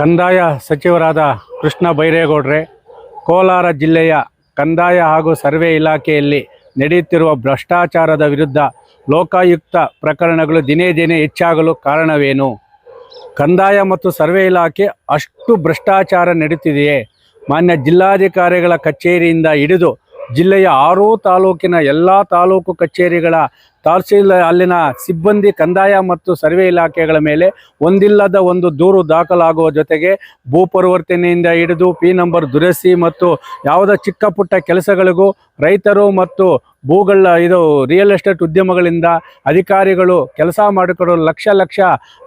ಕಂದಾಯ ಸಚಿವರಾದ ಕೃಷ್ಣ ಬೈರೇಗೌಡ್ರೆ, ಕೋಲಾರ ಜಿಲ್ಲೆಯ ಕಂದಾಯ ಹಾಗೂ ಸರ್ವೆ ಇಲಾಖೆಯಲ್ಲಿ ನಡೆಯುತ್ತಿರುವ ಭ್ರಷ್ಟಾಚಾರದ ವಿರುದ್ಧ ಲೋಕಾಯುಕ್ತ ಪ್ರಕರಣಗಳು ದಿನೇ ದಿನೇ ಹೆಚ್ಚಾಗಲು ಕಾರಣವೇನು? ಕಂದಾಯ ಮತ್ತು ಸರ್ವೆ ಇಲಾಖೆ ಅಷ್ಟು ಭ್ರಷ್ಟಾಚಾರ ನಡೆಯುತ್ತಿದೆಯೇ? ಮಾನ್ಯ ಜಿಲ್ಲಾಧಿಕಾರಿಗಳ ಕಚೇರಿಯಿಂದ ಹಿಡಿದು ಜಿಲ್ಲೆಯ ಆರೂ ತಾಲೂಕಿನ ಎಲ್ಲ ತಾಲೂಕು ಕಚೇರಿಗಳ ತಹಸೀಲ್ ಅಲ್ಲಿನ ಸಿಬ್ಬಂದಿ, ಕಂದಾಯ ಮತ್ತು ಸರ್ವೆ ಇಲಾಖೆಗಳ ಮೇಲೆ ಒಂದಿಲ್ಲದ ಒಂದು ದೂರು ದಾಖಲಾಗುವ ಜೊತೆಗೆ ಭೂ ಪರಿವರ್ತನೆಯಿಂದ ಹಿಡಿದು ಪಿ ನಂಬರ್ ದುರಸ್ತಿ ಮತ್ತು ಯಾವುದೇ ಚಿಕ್ಕ ಪುಟ್ಟ ಕೆಲಸಗಳಿಗೂ ರೈತರು ಮತ್ತು ಭೂಗಳ ಇದು ರಿಯಲ್ ಎಸ್ಟೇಟ್ ಉದ್ಯಮಗಳಿಂದ ಅಧಿಕಾರಿಗಳು ಕೆಲಸ ಮಾಡಿಕೊಡೋ ಲಕ್ಷ ಲಕ್ಷ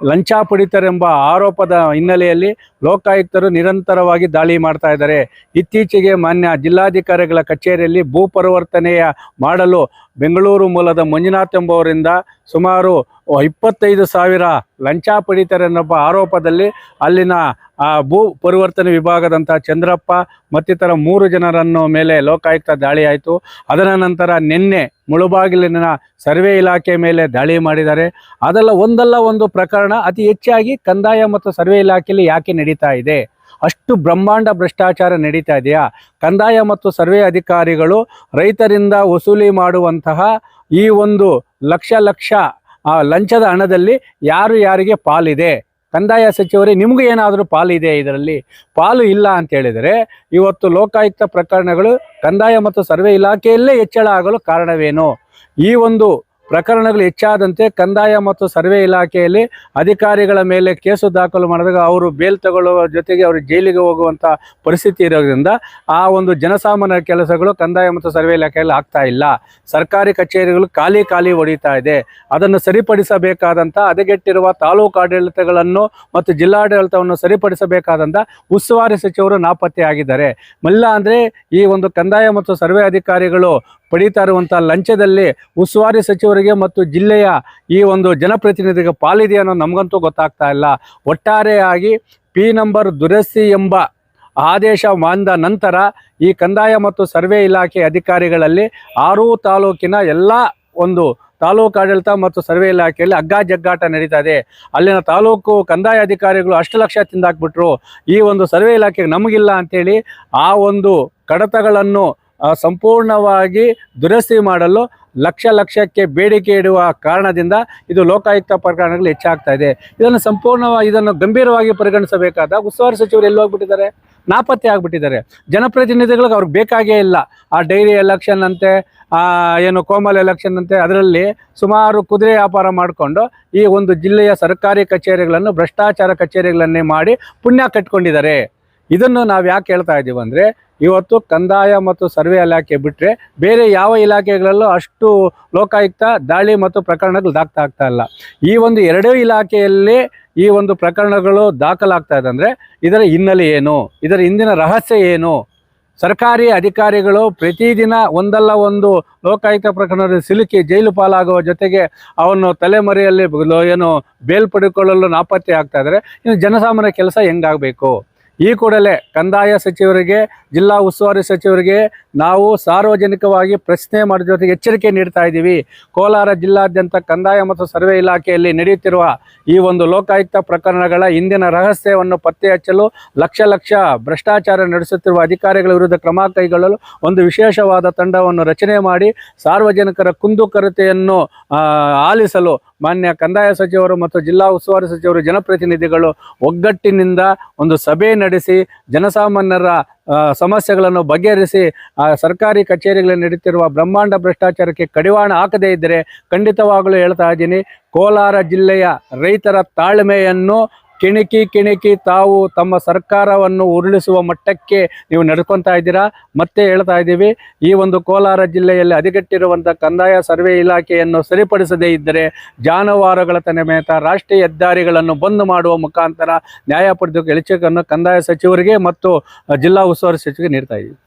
ಲಂಚ ಪಡಿತಾರೆಂಬ ಆರೋಪದ ಹಿನ್ನೆಲೆಯಲ್ಲಿ ಲೋಕಾಯುಕ್ತರು ನಿರಂತರವಾಗಿ ದಾಳಿ ಮಾಡ್ತಾ ಇದ್ದಾರೆ. ಇತ್ತೀಚೆಗೆ ಮಾನ್ಯ ಜಿಲ್ಲಾಧಿಕಾರಿಗಳ ಕಚೇರಿಯಲ್ಲಿ ಭೂ ಪರಿವರ್ತನೆಯ ಮಾಡಲು ಬೆಂಗಳೂರು ಮೂಲದ ಮಂಜುನಾಥ್ ಎಂಬುವರಿಂದ ಸುಮಾರು ಇಪ್ಪತ್ತೈದು ಸಾವಿರ ಲಂಚ ಪಡಿತಾರೆನ್ನೊಬ್ಬ ಆರೋಪದಲ್ಲಿ ಅಲ್ಲಿನ ಭೂ ಪರಿವರ್ತನೆ ವಿಭಾಗದಂಥ ಚಂದ್ರಪ್ಪ ಮತ್ತಿತರ ಮೂರು ಜನರನ್ನು ಮೇಲೆ ಲೋಕಾಯುಕ್ತ ದಾಳಿ ಆಯಿತು. ಅದರ ನಂತರ ನಿನ್ನೆ ಮುಳುಬಾಗಿಲಿನ ಸರ್ವೆ ಇಲಾಖೆ ಮೇಲೆ ದಾಳಿ ಮಾಡಿದ್ದಾರೆ. ಅದೆಲ್ಲ ಒಂದಲ್ಲ ಒಂದು ಪ್ರಕರಣ, ಅತಿ ಹೆಚ್ಚಾಗಿ ಕಂದಾಯ ಮತ್ತು ಸರ್ವೆ ಇಲಾಖೆಯಲ್ಲಿ ಯಾಕೆ ನಡೀತಾ ಇದೆ? ಅಷ್ಟು ಬ್ರಹ್ಮಾಂಡ ಭ್ರಷ್ಟಾಚಾರ ನಡೀತಾ ಇದೆಯಾ? ಕಂದಾಯ ಮತ್ತು ಸರ್ವೆ ಅಧಿಕಾರಿಗಳು ರೈತರಿಂದ ವಸೂಲಿ ಮಾಡುವಂತಹ ಈ ಒಂದು ಲಕ್ಷ ಲಕ್ಷ ಲಂಚದ ಹಣದಲ್ಲಿ ಯಾರು ಯಾರಿಗೆ ಪಾಲಿದೆ? ಕಂದಾಯ ಸಚಿವರೇ, ನಿಮಗೂ ಏನಾದರೂ ಪಾಲಿದೆ ಇದರಲ್ಲಿ? ಪಾಲು ಇಲ್ಲ ಅಂತ ಹೇಳಿದರೆ ಇವತ್ತು ಲೋಕಾಯುಕ್ತ ಪ್ರಕರಣಗಳು ಕಂದಾಯ ಮತ್ತು ಸರ್ವೆ ಇಲಾಖೆಯಲ್ಲೇ ಹೆಚ್ಚಳ ಆಗಲು ಕಾರಣವೇನು? ಈ ಒಂದು ಪ್ರಕರಣಗಳು ಹೆಚ್ಚಾದಂತೆ ಕಂದಾಯ ಮತ್ತು ಸರ್ವೆ ಇಲಾಖೆಯಲ್ಲಿ ಅಧಿಕಾರಿಗಳ ಮೇಲೆ ಕೇಸು ದಾಖಲು ಮಾಡಿದಾಗ ಅವರು ಬೇಲ್ ತಗೊಳ್ಳುವ ಜೊತೆಗೆ ಅವರು ಜೈಲಿಗೆ ಹೋಗುವಂಥ ಪರಿಸ್ಥಿತಿ ಇರೋದ್ರಿಂದ ಆ ಒಂದು ಜನಸಾಮಾನ್ಯ ಕೆಲಸಗಳು ಕಂದಾಯ ಮತ್ತು ಸರ್ವೆ ಇಲಾಖೆಯಲ್ಲಿ ಆಗ್ತಾ ಇಲ್ಲ. ಸರ್ಕಾರಿ ಕಚೇರಿಗಳು ಖಾಲಿ ಖಾಲಿ ಹೊಡಿತಾ ಇದೆ. ಅದನ್ನು ಸರಿಪಡಿಸಬೇಕಾದಂಥ ಹದಗೆಟ್ಟಿರುವ ತಾಲೂಕು ಆಡಳಿತಗಳನ್ನು ಮತ್ತು ಜಿಲ್ಲಾಡಳಿತವನ್ನು ಸರಿಪಡಿಸಬೇಕಾದಂಥ ಉಸ್ತುವಾರಿ ಸಚಿವರು ನಾಪತ್ತೆ ಆಗಿದ್ದಾರೆ ಮಲ್ಲ ಅಂದರೆ ಈ ಒಂದು ಕಂದಾಯ ಮತ್ತು ಸರ್ವೆ ಅಧಿಕಾರಿಗಳು ಪಡೀತಾ ಇರುವಂಥ ಲಂಚದಲ್ಲಿ ಉಸ್ತುವಾರಿ ಸಚಿವರಿಗೆ ಮತ್ತು ಜಿಲ್ಲೆಯ ಈ ಒಂದು ಜನಪ್ರತಿನಿಧಿಗೆ ಪಾಲಿದೆ ಅನ್ನೋ ನಮಗಂತೂ ಗೊತ್ತಾಗ್ತಾ ಇಲ್ಲ. ಒಟ್ಟಾರೆಯಾಗಿ ಪಿ ನಂಬರ್ ದುರಸ್ತಿ ಎಂಬ ಆದೇಶ ಬಂದ ನಂತರ ಈ ಕಂದಾಯ ಮತ್ತು ಸರ್ವೆ ಇಲಾಖೆ ಅಧಿಕಾರಿಗಳಲ್ಲಿ ಆರೂ ತಾಲೂಕಿನ ಎಲ್ಲ ಒಂದು ತಾಲೂಕು ಆಡಳಿತ ಮತ್ತು ಸರ್ವೆ ಇಲಾಖೆಯಲ್ಲಿ ಹಗ್ಗ ಜಗ್ಗಾಟ ನಡೀತಾ ಇದೆ ಅಲ್ಲಿನ ತಾಲೂಕು ಕಂದಾಯ ಅಧಿಕಾರಿಗಳು ಅಷ್ಟು ಲಕ್ಷ ತಿಂದಾಕ್ಬಿಟ್ರು. ಈ ಒಂದು ಸರ್ವೆ ಇಲಾಖೆಗೆ ನಮಗಿಲ್ಲ ಅಂತೇಳಿ ಆ ಒಂದು ಕಡತಗಳನ್ನು ಸಂಪೂರ್ಣವಾಗಿ ದುರಸ್ತಿ ಮಾಡಲು ಲಕ್ಷ ಲಕ್ಷಕ್ಕೆ ಬೇಡಿಕೆ ಇಡುವ ಕಾರಣದಿಂದ ಇದು ಲೋಕಾಯುಕ್ತ ಪ್ರಕರಣಗಳು ಹೆಚ್ಚಾಗ್ತಾ ಇದೆ. ಇದನ್ನು ಸಂಪೂರ್ಣವಾಗಿ ಇದನ್ನು ಗಂಭೀರವಾಗಿ ಪರಿಗಣಿಸಬೇಕಾದ ಉಸ್ತುವಾರಿ ಸಚಿವರು ಎಲ್ಲಿ ಹೋಗ್ಬಿಟ್ಟಿದ್ದಾರೆ? ನಾಪತ್ತೆ ಆಗಿಬಿಟ್ಟಿದ್ದಾರೆ. ಜನಪ್ರತಿನಿಧಿಗಳಿಗೆ ಅವ್ರಿಗೆ ಬೇಕಾಗೇ ಇಲ್ಲ. ಆ ಡೈರಿ ಎಲೆಕ್ಷನ್ ಅಂತೆ ಆ, ಏನು ಕೋಮಲ್ ಎಲೆಕ್ಷನ್ ಅಂತೆ ಅದರಲ್ಲಿ ಸುಮಾರು ಕುದುರೆ ವ್ಯಾಪಾರ ಮಾಡಿಕೊಂಡು ಈ ಒಂದು ಜಿಲ್ಲೆಯ ಸರ್ಕಾರಿ ಕಚೇರಿಗಳನ್ನು ಭ್ರಷ್ಟಾಚಾರ ಕಚೇರಿಗಳನ್ನೇ ಮಾಡಿ ಪುಣ್ಯ ಕಟ್ಕೊಂಡಿದ್ದಾರೆ. ಇದನ್ನು ನಾವು ಯಾಕೆ ಹೇಳ್ತಾ ಇದ್ದೀವಿ ಅಂದರೆ ಇವತ್ತು ಕಂದಾಯ ಮತ್ತು ಸರ್ವೆ ಇಲಾಖೆ ಬಿಟ್ಟರೆ ಬೇರೆ ಯಾವ ಇಲಾಖೆಗಳಲ್ಲೂ ಅಷ್ಟು ಲೋಕಾಯುಕ್ತ ದಾಳಿ ಮತ್ತು ಪ್ರಕರಣಗಳು ದಾಖಲಾಗ್ತಾ ಇಲ್ಲ. ಈ ಒಂದು ಎರಡೂ ಇಲಾಖೆಯಲ್ಲಿ ಈ ಒಂದು ಪ್ರಕರಣಗಳು ದಾಖಲಾಗ್ತಾ ಇದೆ ಅಂದರೆ ಇದರ ಹಿನ್ನೆಲೆ ಏನು? ಇದರ ಹಿಂದಿನ ರಹಸ್ಯ ಏನು? ಸರ್ಕಾರಿ ಅಧಿಕಾರಿಗಳು ಪ್ರತಿದಿನ ಒಂದಲ್ಲ ಒಂದು ಲೋಕಾಯುಕ್ತ ಪ್ರಕರಣದಲ್ಲಿ ಸಿಲುಕಿ ಜೈಲು ಪಾಲಾಗುವ ಜೊತೆಗೆ ಅವನು ತಲೆಮರೆಯಲ್ಲಿ ಏನು ಬೇಲ್ ಪಡೆದುಕೊಳ್ಳಲು ನಾಪತ್ತೆ ಆಗ್ತಾ ಇದ್ದಾರೆ ಇನ್ನು ಜನಸಾಮಾನ್ಯ ಕೆಲಸ ಹೆಂಗಾಗಬೇಕು? ಈ ಕೂಡಲೇ ಕಂದಾಯ ಸಚಿವರಿಗೆ, ಜಿಲ್ಲಾ ಉಸ್ತುವಾರಿ ಸಚಿವರಿಗೆ ನಾವು ಸಾರ್ವಜನಿಕವಾಗಿ ಪ್ರಶ್ನೆ ಮಾಡಿದ ಜೊತೆಗೆ ಎಚ್ಚರಿಕೆ ನೀಡ್ತಾ ಇದ್ದೀವಿ. ಕೋಲಾರ ಜಿಲ್ಲಾದ್ಯಂತ ಕಂದಾಯ ಮತ್ತು ಸರ್ವೆ ಇಲಾಖೆಯಲ್ಲಿ ನಡೆಯುತ್ತಿರುವ ಈ ಒಂದು ಲೋಕಾಯುಕ್ತ ಪ್ರಕರಣಗಳ ಹಿಂದಿನ ರಹಸ್ಯವನ್ನು ಪತ್ತೆ ಹಚ್ಚಲು ಲಕ್ಷ ಲಕ್ಷ ಭ್ರಷ್ಟಾಚಾರ ನಡೆಸುತ್ತಿರುವ ಅಧಿಕಾರಿಗಳ ವಿರುದ್ಧ ಕ್ರಮ ಕೈಗೊಳ್ಳಲು ಒಂದು ವಿಶೇಷವಾದ ತಂಡವನ್ನು ರಚನೆ ಮಾಡಿ ಸಾರ್ವಜನಿಕರ ಕುಂದುಕೊರತೆಯನ್ನು ಆಲಿಸಲು ಮಾನ್ಯ ಕಂದಾಯ ಸಚಿವರು ಮತ್ತು ಜಿಲ್ಲಾ ಉಸ್ತುವಾರಿ ಸಚಿವರು, ಜನಪ್ರತಿನಿಧಿಗಳು ಒಗ್ಗಟ್ಟಿನಿಂದ ಒಂದು ಸಭೆ ನಡೆಸಿ, ಜನಸಾಮಾನ್ಯರ ಸಮಸ್ಯೆಗಳನ್ನು ಬಗೆಹರಿಸಿ ಸರ್ಕಾರಿ ಕಚೇರಿಗಳಲ್ಲಿ ನಡೀತಿರುವ ಬ್ರಹ್ಮಾಂಡ ಭ್ರಷ್ಟಾಚಾರಕ್ಕೆ ಕಡಿವಾಣ ಹಾಕದೇ ಇದ್ದರೆ ಖಂಡಿತವಾಗಲೂ ಹೇಳ್ತಾ ಇದ್ದೀನಿ, ಕೋಲಾರ ಜಿಲ್ಲೆಯ ರೈತರ ತಾಳ್ಮೆಯನ್ನು ಕಿಣಿಕಿ ಕಿಣಿಕಿ ತಾವು ತಮ್ಮ ಸರ್ಕಾರವನ್ನು ಉರುಳಿಸುವ ಮಟ್ಟಕ್ಕೆ ನೀವು ನಡ್ಕೊತಾ ಇದ್ದೀರಾ? ಮತ್ತೆ ಹೇಳ್ತಾ ಇದ್ದೀವಿ, ಈ ಒಂದು ಕೋಲಾರ ಜಿಲ್ಲೆಯಲ್ಲಿ ಅಧಿಗಟ್ಟಿರುವಂಥ ಕಂದಾಯ ಸರ್ವೆ ಇಲಾಖೆಯನ್ನು ಸರಿಪಡಿಸದೇ ಇದ್ದರೆ ಜಾನುವಾರುಗಳ ತನೆಮೇತ ರಾಷ್ಟ್ರೀಯ ಹೆದ್ದಾರಿಗಳನ್ನು ಬಂದ್ ಮಾಡುವ ಮುಖಾಂತರ ನ್ಯಾಯ ಪಡೆದು ಕಂದಾಯ ಸಚಿವರಿಗೆ ಮತ್ತು ಜಿಲ್ಲಾ ಉಸ್ತುವಾರಿ ಸಚಿವರಿಗೆ ನೀಡ್ತಾ ಇದ್ದೀವಿ.